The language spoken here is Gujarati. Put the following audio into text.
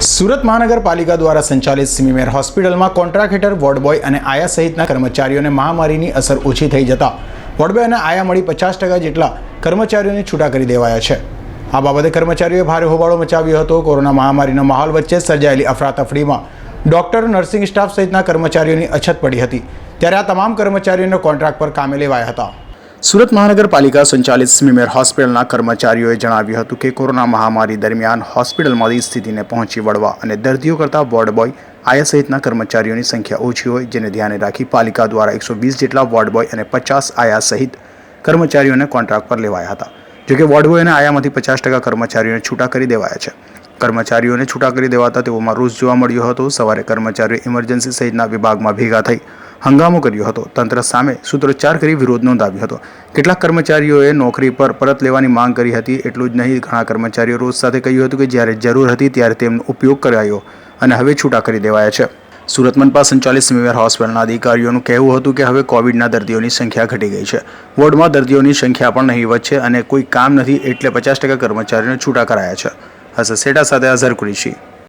સુરત મહાનગરપાલિકા દ્વારા સંચાલિત સિમીમેર હોસ્પિટલમાં કોન્ટ્રાક્ટ હેઠળ વોર્ડ અને આયા સહિતના કર્મચારીઓને મહામારીની અસર ઓછી થઈ જતા વોર્ડ બોય અને આયા મળી પચાસ ટકા જેટલા કર્મચારીઓને છૂટા કરી દેવાયા છે. આ બાબતે કર્મચારીઓએ ભારે હોબાળો મચાવ્યો હતો. કોરોના મહામારીનો માહોલ વચ્ચે સર્જાયેલી અફરાતફરીમાં ડોક્ટર, નર્સિંગ સ્ટાફ સહિતના કર્મચારીઓની અછત પડી હતી. ત્યારે આ તમામ કર્મચારીઓને કોન્ટ્રાક્ટ પર કામે લેવાયા હતા. સુરત મહાનગરપાલિકા સંચાલિત સ્મીમેર હોસ્પિટલના કર્મચારીઓએ જણાવ્યું હતું કે કોરોના મહામારી દરમિયાન હોસ્પિટલમાંથી સ્થિતિને પહોંચી વળવા અને દર્દીઓ કરતાં વોર્ડ બોય આયા સહિતના કર્મચારીઓની સંખ્યા ઓછી હોય જેને ધ્યાને રાખી પાલિકા દ્વારા એકસો વીસ જેટલા વોર્ડ બોય અને પચાસ આયા સહિત કર્મચારીઓને કોન્ટ્રાક્ટ પર લેવાયા હતા. જોકે વોર્ડ બોય અને આયામાંથી પચાસ ટકા કર્મચારીઓને છૂટા કરી દેવાયા છે. કર્મચારીઓને છૂટા કરી દેવાતા તેઓમાં રોષ જોવા મળ્યો હતો. સવારે કર્મચારીઓ ઇમરજન્સી સહિતના વિભાગમાં ભેગા થઈ હંગામો કર્યો હતો. તંત્ર સામે સૂત્રોચ્ચાર કરી વિરોધ નોંધાવ્યો હતો. કેટલાક કર્મચારીઓએ નોકરી પર પરત લેવાની માંગ કરી હતી એટલું જ નહીં, ઘણા કર્મચારીઓ રોજ સાથે કહ્યું હતું કે જ્યારે જરૂર હતી ત્યારે તેમનો ઉપયોગ કરાયો અને હવે છૂટા કરી દેવાયા છે. સુરત મનપા સંચાલિત સિમિવેર હોસ્પિટલના અધિકારીઓનું કહેવું હતું કે હવે કોવિડના દર્દીઓની સંખ્યા ઘટી ગઈ છે. વોર્ડમાં દર્દીઓની સંખ્યા પણ નહીવત છે અને કોઈ કામ નથી એટલે પચાસ ટકા કર્મચારીઓને છૂટા કરાયા છે. હસસેટા સેટા સાથે અઝર કુરેશી.